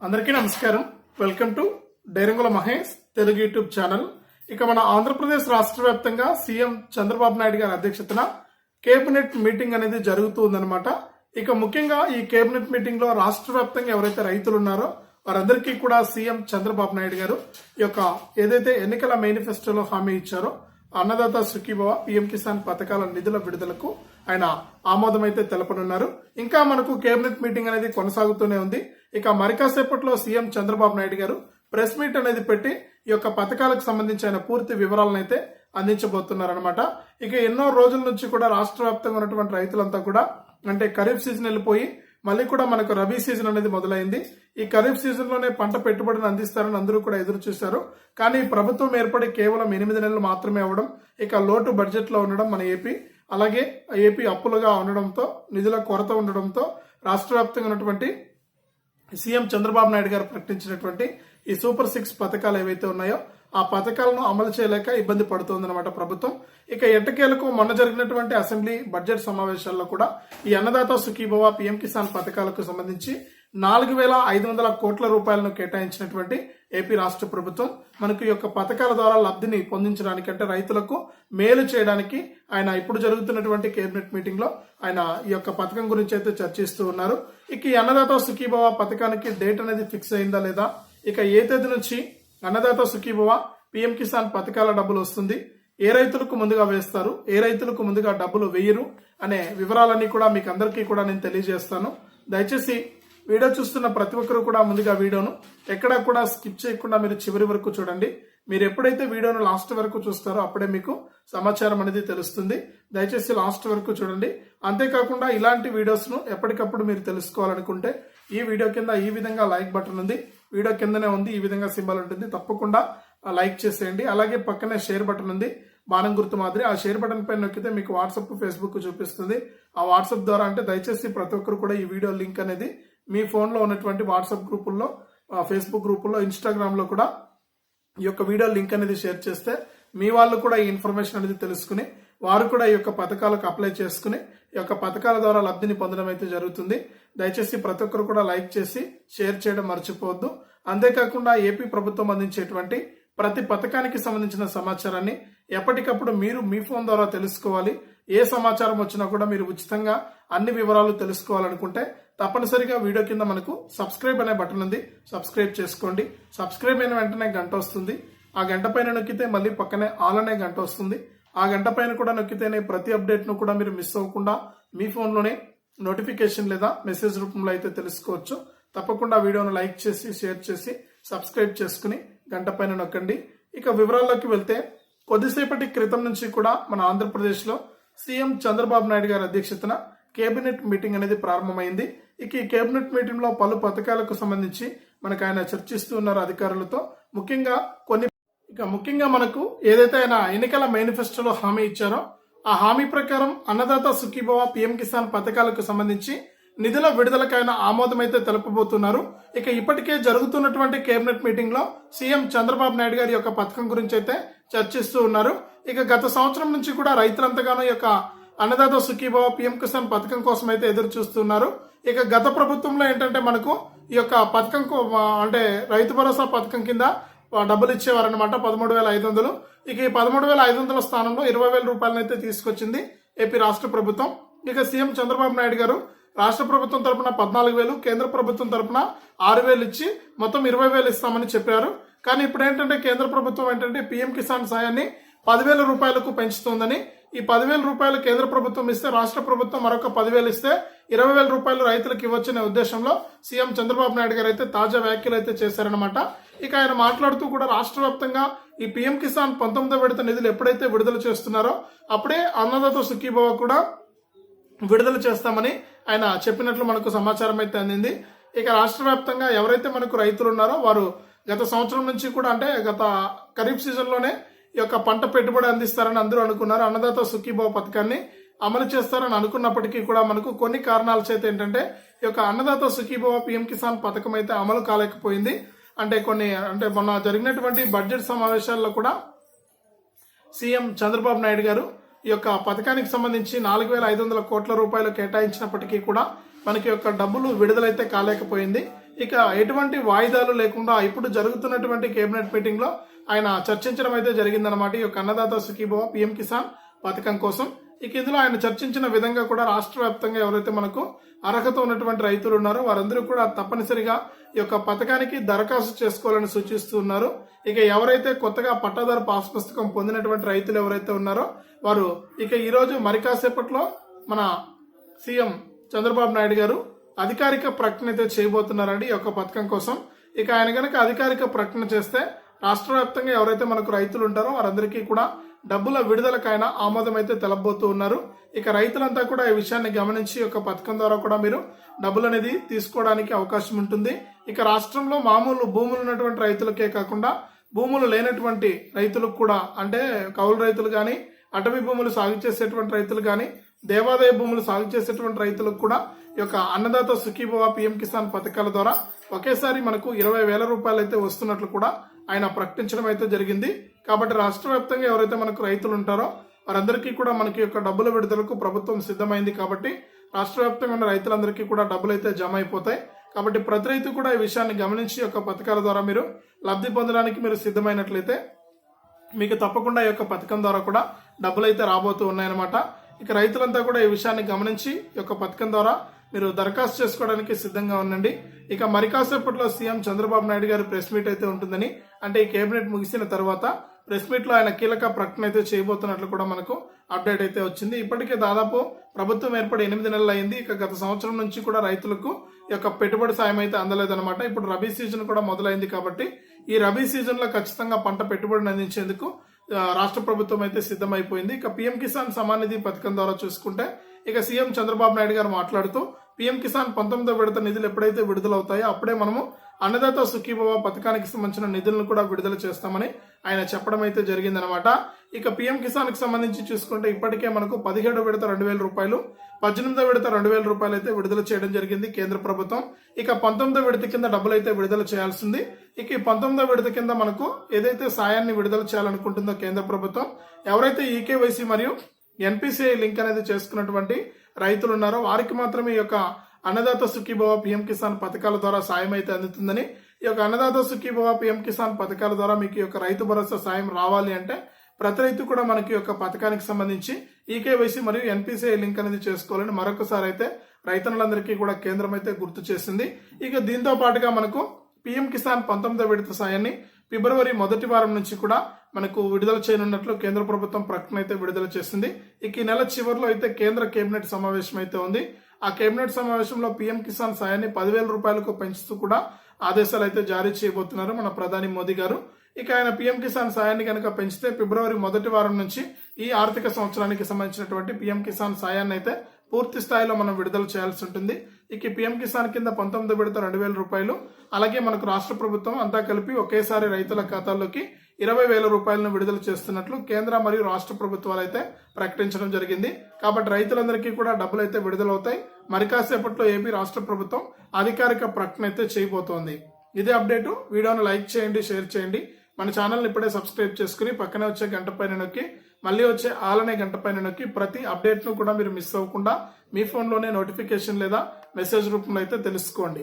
అందరికీ నమస్కారం. Welcome to డైరంగుల Mahesh Telugu YouTube channel. ఇక మన ఆంధ్రప్రదేశ్ రాష్ట్ర వ్యాప్తంగా సీఎం చంద్రబాబు నాయుడు గారి అధ్యక్షతన కేబినెట్ మీటింగ్ అనేది జరుగుతుందన్నమాట ఇక ముఖ్యంగా ఈ కేబినెట్ మీటింగ్లో రాష్ట్ర వ్యాప్తంగా ఎవరైతే రైతులు ఉన్నారో వారందరికీ కూడా సీఎం చంద్రబాబు నాయుడు గారు ఈ యొక్క ఏదైతే ఎన్నికల మేనిఫెస్టోలో హామీ ఇచ్చారో అన్నదాత సుఖీభవ పిఎం కిసాన్ పథకాల నిధుల విడుదలకు ఆయన ఆమోదం అయితే తెలపనున్నారు. ఇంకా మనకు కేబినెట్ మీటింగ్ అనేది కొనసాగుతూనే ఉంది. ఇక మరికాసేపట్లో సీఎం చంద్రబాబు నాయుడు గారు ప్రెస్ మీట్ అనేది పెట్టి ఈ యొక్క పథకాలకు సంబంధించిన పూర్తి వివరాలను అయితే అందించబోతున్నారనమాట ఇక ఎన్నో రోజుల నుంచి కూడా రాష్ట్ర వ్యాప్తంగా ఉన్నటువంటి రైతులంతా కూడా అంటే ఖరీఫ్ సీజన్ వెళ్ళిపోయి మళ్ళీ కూడా మనకు రబీ సీజన్ అనేది మొదలైంది. ఈ ఖరీఫ్ సీజన్లోనే పంట పెట్టుబడిని అందిస్తారని అందరూ కూడా ఎదురు చూశారు. కానీ ప్రభుత్వం ఏర్పడి కేవలం ఎనిమిది నెలలు మాత్రమే అవ్వడం ఇక లోటు బడ్జెట్లో ఉండడం మన ఏపీ. అలాగే ఏపీ అప్పులుగా ఉండడంతో నిధుల కొరత ఉండడంతో రాష్ట్ర వ్యాప్తంగా ఉన్నటువంటి సీఎం చంద్రబాబు నాయుడు గారు ప్రకటించినటువంటి ఈ సూపర్ సిక్స్ పథకాలు ఏవైతే ఉన్నాయో ఆ పథకాలను అమలు చేయలేక ఇబ్బంది పడుతోందన్నమాట ప్రభుత్వం. ఇక ఎట్టకేలకు మొన్న జరిగినటువంటి అసెంబ్లీ బడ్జెట్ సమావేశాల్లో కూడా ఈ అన్నదాత సుఖీభవ పిఎం కిసాన్ పథకాలకు సంబంధించి నాలుగు వేల ఐదు వందల కోట్ల రూపాయలను కేటాయించినటువంటి ఏపీ రాష్ట్ర ప్రభుత్వం మనకు ఈ యొక్క పథకాల ద్వారా లబ్ధిని పొందించడానికి అంటే రైతులకు మేలు చేయడానికి ఆయన ఇప్పుడు జరుగుతున్నటువంటి కేబినెట్ మీటింగ్లో ఆయన ఈ యొక్క పథకం గురించి అయితే చర్చిస్తూ ఉన్నారు. ఇక ఈ అన్నదాత సుఖీభవ పథకానికి డేట్ అనేది ఫిక్స్ అయిందా లేదా? ఇక ఏ తేదీ నుంచి అన్నదాత సుఖీభవ పిఎం కిసాన్ పథకాల డబ్బులు వస్తుంది? ఏ రైతులకు ముందుగా వేస్తారు? ఏ రైతులకు ముందుగా డబ్బులు వేయరు? అనే వివరాలన్నీ కూడా మీకు అందరికీ కూడా నేను తెలియజేస్తాను. దయచేసి వీడియో చూస్తున్న ప్రతి ఒక్కరు కూడా ముందుగా వీడియోను ఎక్కడా కూడా స్కిప్ చేయకుండా మీరు చివరి వరకు చూడండి. మీరు ఎప్పుడైతే వీడియోను లాస్ట్ వరకు చూస్తారో అప్పుడే మీకు సమాచారం అనేది తెలుస్తుంది. దయచేసి లాస్ట్ వరకు చూడండి. అంతేకాకుండా ఇలాంటి వీడియోస్ను ఎప్పటికప్పుడు మీరు తెలుసుకోవాలనుకుంటే ఈ వీడియో కింద ఈ విధంగా లైక్ బటన్ ఉంది వీడియో కిందనే ఉంది ఈ విధంగా సింబల్ ఉంటుంది. తప్పకుండా లైక్ చేసేయండి. అలాగే పక్కనే షేర్ బటన్ ఉంది బాణం గుర్తు మాదిరి. ఆ షేర్ బటన్ పైన నొక్కితే మీకు వాట్సాప్ ఫేస్బుక్ చూపిస్తుంది. ఆ వాట్సాప్ ద్వారా అంటే దయచేసి ప్రతి ఒక్కరు కూడా ఈ వీడియో లింక్ అనేది మీ ఫోన్లో ఉన్నటువంటి వాట్సాప్ గ్రూపుల్లో ఫేస్బుక్ గ్రూపుల్లో ఇన్స్టాగ్రామ్లో కూడా ఈ యొక్క వీడియో లింక్ అనేది షేర్ చేస్తే మీ వాళ్ళు కూడా ఈ ఇన్ఫర్మేషన్ అనేది తెలుసుకుని వారు కూడా ఈ యొక్క పథకాలకు అప్లై చేసుకుని ఈ యొక్క పథకాల ద్వారా లబ్ధిని పొందడం అయితే జరుగుతుంది. దయచేసి ప్రతి ఒక్కరు కూడా లైక్ చేసి షేర్ చేయడం మర్చిపోవద్దు. అంతేకాకుండా ఏపీ ప్రభుత్వం అందించేటువంటి ప్రతి పథకానికి సంబంధించిన సమాచారాన్ని ఎప్పటికప్పుడు మీరు మీ ఫోన్ ద్వారా తెలుసుకోవాలి. ఏ సమాచారం వచ్చినా కూడా మీరు ఉచితంగా అన్ని వివరాలు తెలుసుకోవాలనుకుంటే తప్పనిసరిగా వీడియో కింద మనకు సబ్స్క్రైబ్ అనే బటన్ ఉంది. సబ్స్క్రైబ్ చేసుకోండి. సబ్స్క్రైబ్ అయిన వెంటనే గంట వస్తుంది. ఆ గంట పైన నొక్కితే మళ్ళీ పక్కనే ఆల్ అనే గంట వస్తుంది. ఆ గంట పైన కూడా నొక్కితేనే ప్రతి అప్డేట్ను కూడా మీరు మిస్ అవ్వకుండా మీ ఫోన్లోనే నోటిఫికేషన్ లేదా మెసేజ్ రూపంలో అయితే తెలుసుకోవచ్చు. తప్పకుండా వీడియోను లైక్ చేసి షేర్ చేసి సబ్స్క్రైబ్ చేసుకుని గంట పైన నొక్కండి. ఇక వివరాల్లోకి వెళ్తే కొద్దిసేపటి క్రితం నుంచి కూడా మన ఆంధ్రప్రదేశ్లో సీఎం చంద్రబాబు నాయుడు గారి అధ్యక్షతన కేబినెట్ మీటింగ్ అనేది ప్రారంభమైంది. ఇక ఈ కేబినెట్ మీటింగ్లో పలు పథకాలకు సంబంధించి మనకు ఆయన చర్చిస్తూ ఉన్నారు అధికారులతో. ముఖ్యంగా కొన్ని ఇక ముఖ్యంగా మనకు ఏదైతే ఆయన ఎన్నికల మేనిఫెస్టోలో హామీ ఇచ్చారో ఆ హామీ ప్రకారం అన్నదాత సుఖీభవ పిఎం కిసాన్ పథకాలకు సంబంధించి నిధుల విడుదలకు ఆయన ఆమోదం అయితే తెలుపబోతున్నారు. ఇక ఇప్పటికే జరుగుతున్నటువంటి కేబినెట్ మీటింగ్లో సీఎం చంద్రబాబు నాయుడు గారి యొక్క పథకం గురించి అయితే చర్చిస్తూ ఉన్నారు. ఇక గత సంవత్సరం నుంచి కూడా రైతులంతగానో ఈ యొక్క అన్నదాత సుఖీభవ పిఎం కిసాన్ పథకం కోసం అయితే ఎదురు చూస్తున్నారు ఇక గత ప్రభుత్వంలో ఏంటంటే మనకు ఈ యొక్క పథకం అంటే రైతు భరోసా పథకం కింద డబ్బులు ఇచ్చేవారనమాట పదమూడు వేల ఐదు వందలు. ఇక ఈ పదమూడు వేల ఐదు వందల స్థానంలో ఇరవై వేల రూపాయలను అయితే తీసుకొచ్చింది ఏపీ రాష్ట్ర ప్రభుత్వం. ఇక సీఎం చంద్రబాబు నాయుడు గారు రాష్ట్ర ప్రభుత్వం తరపున పద్నాలుగు వేలు కేంద్ర ప్రభుత్వం తరపున ఆరు వేలు ఇచ్చి మొత్తం ఇరవై వేలు ఇస్తామని చెప్పారు. కానీ ఇప్పుడు ఏంటంటే కేంద్ర ప్రభుత్వం ఏంటంటే పీఎం కిసాన్ సాయాన్ని పదివేల రూపాయలకు పెంచుతోందని ఈ పదివేల రూపాయలు కేంద్ర ప్రభుత్వం ఇస్తే రాష్ట్ర ప్రభుత్వం మరొక పదివేలు ఇస్తే ఇరవై వేల రూపాయలు రైతులకు ఇవ్వచ్చనే ఉద్దేశంలో సీఎం చంద్రబాబు నాయుడు గారు అయితే తాజా వ్యాఖ్యలు అయితే చేశారనమాట ఇక ఆయన మాట్లాడుతూ కూడా రాష్ట్ర వ్యాప్తంగా ఈ పీఎం కిసాన్ పంతొమ్మిదో విడత నిధులు ఎప్పుడైతే విడుదల చేస్తున్నారో అప్పుడే అన్నదాత సుఖీభవ కూడా విడుదల చేస్తామని ఆయన చెప్పినట్లు మనకు సమాచారం అయితే అందింది. ఇక రాష్ట్ర వ్యాప్తంగా ఎవరైతే మనకు రైతులు ఉన్నారో వారు గత సంవత్సరం నుంచి కూడా అంటే గత ఖరీఫ్ సీజన్లోనే యొక్క పంట పెట్టుబడి అందిస్తారని అందరూ అనుకున్నారు. అన్నదాత సుఖీభావ పథకాన్ని అమలు చేస్తారని అనుకున్నప్పటికీ కూడా మనకు కొన్ని కారణాల చేత ఏంటంటే ఈ యొక్క అన్నదాత సుఖీభావ పిఎం కిసాన్ పథకం అయితే అమలు కాలేకపోయింది. అంటే కొన్ని అంటే మొన్న జరిగినటువంటి బడ్జెట్ సమావేశాల్లో కూడా సీఎం చంద్రబాబు నాయుడు గారు ఈ యొక్క పథకానికి సంబంధించి నాలుగు వేల ఐదు వందల కోట్ల రూపాయలు కేటాయించినప్పటికీ కూడా మనకి యొక్క డబ్బులు విడుదలైతే కాలేకపోయింది. ఇక ఎటువంటి వాయిదాలు లేకుండా ఇప్పుడు జరుగుతున్నటువంటి కేబినెట్ మీటింగ్లో ఆయన చర్చించడం అయితే జరిగిందనమాట ఈ యొక్క అన్నదాత సుఖీభవ పిఎం కిసాన్ పథకం కోసం. ఇక ఇందులో ఆయన చర్చించిన విధంగా కూడా రాష్ట్ర వ్యాప్తంగా ఎవరైతే మనకు అర్హత ఉన్నటువంటి రైతులు ఉన్నారో వారందరూ కూడా తప్పనిసరిగా ఈ యొక్క పథకానికి దరఖాస్తు చేసుకోవాలని సూచిస్తూ ఉన్నారు. ఇక ఎవరైతే కొత్తగా పట్టాదారు పాస్ పుస్తకం పొందినటువంటి రైతులు ఎవరైతే ఉన్నారో వారు ఇక ఈరోజు మరి కాసేపట్లో మన సీఎం చంద్రబాబు నాయుడు గారు అధికారిక ప్రకటన అయితే చేయబోతున్నారండి ఈ యొక్క పథకం కోసం. ఇక ఆయన కనుక అధికారిక ప్రకటన చేస్తే రాష్ట్ర వ్యాప్తంగా ఎవరైతే మనకు రైతులు ఉంటారో వారందరికీ కూడా డబ్బుల విడుదలకైనా ఆమోదం అయితే తెలబోతూ ఉన్నారు. ఇక రైతులంతా కూడా ఈ విషయాన్ని గమనించి ఒక పథకం ద్వారా కూడా మీరు డబ్బులు అనేది తీసుకోవడానికి అవకాశం ఉంటుంది. ఇక రాష్ట్రంలో మామూలు భూములు ఉన్నటువంటి రైతులకే కాకుండా భూములు లేనటువంటి రైతులకు కూడా అంటే కౌలు రైతులు కానీ అటవీ భూములు సాగు చేసేటువంటి రైతులు కానీ దేవాదాయ భూములు సాగు చేసేటువంటి రైతులకు కూడా ఈ యొక్క అన్నదాత సుఖీభవ పిఎం కిసాన్ పథకాల ద్వారా ఒకేసారి మనకు ఇరవై వేల రూపాయలు అయితే వస్తున్నట్లు కూడా ఆయన ప్రకటించడం అయితే జరిగింది. కాబట్టి రాష్ట్ర వ్యాప్తంగా ఎవరైతే మనకు రైతులు ఉంటారో వారందరికీ కూడా మనకి యొక్క డబ్బుల విడుదలకు ప్రభుత్వం సిద్ధమైంది కాబట్టి రాష్ట్ర వ్యాప్తంగా ఉన్న రైతులందరికీ కూడా డబ్బులు అయితే జమ అయిపోతాయి. కాబట్టి ప్రతి రైతు కూడా ఈ విషయాన్ని గమనించి యొక్క పథకాల ద్వారా మీరు లబ్ధి పొందడానికి మీరు సిద్ధమైనట్లయితే మీకు తప్పకుండా ఈ యొక్క పథకం ద్వారా కూడా డబ్బులు అయితే రాబోతూ ఉన్నాయన్నమాట. ఇక రైతులంతా కూడా ఈ విషయాన్ని గమనించి ఈ యొక్క పథకం ద్వారా మీరు దరఖాస్తు చేసుకోవడానికి సిద్ధంగా ఉండండి. ఇక మరి కాసేపట్లో సీఎం చంద్రబాబు నాయుడు గారి ప్రెస్ మీట్ అయితే ఉంటుందని అంటే ఈ కేబినెట్ ముగిసిన తర్వాత ప్రెస్ మీట్లో ఆయన కీలక ప్రకటన అయితే చేయబోతున్నట్లు కూడా మనకు అప్డేట్ అయితే వచ్చింది. ఇప్పటికే దాదాపు ప్రభుత్వం ఏర్పడి ఎనిమిది నెలలు అయింది. ఇక గత సంవత్సరం నుంచి కూడా రైతులకు ఈ యొక్క పెట్టుబడి సాయం అయితే అందలేదన్నమాట. ఇప్పుడు రబీ సీజన్ కూడా మొదలైంది కాబట్టి ఈ రబీ సీజన్లో ఖచ్చితంగా పంట పెట్టుబడిని అందించేందుకు రాష్ట్ర ప్రభుత్వం అయితే సిద్ధమైపోయింది. ఇక పీఎం కిసాన్ సమాన్ నిధి పథకం ద్వారా చూసుకుంటే ఇక సీఎం చంద్రబాబు నాయుడు గారు మాట్లాడుతూ పిఎం కిసాన్ పంతొమ్మిదో విడత నిధులు ఎప్పుడైతే విడుదలవుతాయో అప్పుడే మనము అన్నదాత సుఖీభవ పథకానికి సంబంధించిన నిధులను కూడా విడుదల చేస్తామని ఆయన చెప్పడం అయితే జరిగిందనమాట ఇక పీఎం కిసాన్కి సంబంధించి చూసుకుంటే ఇప్పటికే మనకు పదిహేడు విడత రెండు వేల రూపాయలు పద్దెనిమిదో విడత రెండు వేల రూపాయలు అయితే విడుదల చేయడం జరిగింది కేంద్ర ప్రభుత్వం. ఇక పంతొమ్మిదో విడత కింద డబ్బులు అయితే విడుదల చేయాల్సింది. ఇక ఈ పంతొమ్మిదో విడత కింద మనకు ఏదైతే సాయాన్ని విడుదల చేయాలనుకుంటుందో కేంద్ర ప్రభుత్వం ఎవరైతే ఈకేవైసీ మరియు ఎన్పిసిఐ లింక్ అనేది చేసుకున్నటువంటి రైతులు ఉన్నారో వారికి మాత్రమే ఈ యొక్క అన్నదాత సుఖీభవ పిఎం కిసాన్ పథకాల ద్వారా సాయం అయితే అందుతుందని ఈ యొక్క అన్నదాత సుఖీభవ పిఎం కిసాన్ పథకాల ద్వారా మీకు ఈ యొక్క రైతు భరోసా సాయం రావాలి అంటే ప్రతి రైతు కూడా మనకి యొక్క పథకానికి సంబంధించి ఈకేవైసీ మరియు ఎన్పిసిఐ లింక్ అనేది చేసుకోవాలని మరొకసారి అయితే రైతన్నులందరికీ కూడా కేంద్రం అయితే గుర్తు చేసింది. ఇక దీంతో పాటుగా మనకు పిఎం కిసాన్ పంతొమ్మిదో విడత సాయాన్ని ఫిబ్రవరి మొదటి వారం నుంచి కూడా మనకు విడుదల చేయనున్నట్లు కేంద్ర ప్రభుత్వం ప్రకటన అయితే విడుదల చేసింది. ఇక ఈ నెల చివరిలో అయితే కేంద్ర కేబినెట్ సమావేశం అయితే ఉంది. ఆ కేబినెట్ సమావేశంలో పీఎం కిసాన్ సాయాన్ని పదివేల రూపాయలకు పెంచుతూ కూడా ఆదేశాలు అయితే జారీ చేయబోతున్నారు మన ప్రధాని మోదీ గారు. ఇక ఆయన పీఎం కిసాన్ సాయాన్ని కనుక పెంచితే ఫిబ్రవరి మొదటి వారం నుంచి ఈ ఆర్థిక సంవత్సరానికి సంబంధించినటువంటి పీఎం కిసాన్ సాయాన్ని అయితే పూర్తి స్థాయిలో మనం విడుదల చేయాల్సి ఉంటుంది. ఇక పీఎం కిసాన్ కింద పంతొమ్మిది విడత రెండు వేల రూపాయలు. అలాగే మనకు రాష్ట్ర ప్రభుత్వం అంతా కలిపి ఒకేసారి రైతుల ఖాతాల్లోకి ఇరవై వేల రూపాయలను విడుదల చేస్తున్నట్లు కేంద్ర మరియు రాష్ట్ర ప్రభుత్వాలు అయితే ప్రకటించడం జరిగింది. కాబట్టి రైతులందరికీ కూడా డబ్బులు అయితే విడుదలవుతాయి. మరి కాసేపట్లో ఏపీ రాష్ట్ర ప్రభుత్వం అధికారిక ప్రకటన అయితే చేయబోతోంది. ఇదే అప్డేటు. వీడియోను లైక్ చేయండి షేర్ చేయండి. మన ఛానల్ని ఇప్పుడే సబ్స్క్రైబ్ చేసుకుని పక్కనే వచ్చే గంట పైన నొక్కి మళ్ళీ వచ్చే ఆలనే గంట పైన నొక్కి ప్రతి అప్డేట్ను కూడా మీరు మిస్ అవ్వకుండా మీ ఫోన్లోనే నోటిఫికేషన్ లేదా మెసేజ్ రూపంలో అయితే తెలుసుకోండి.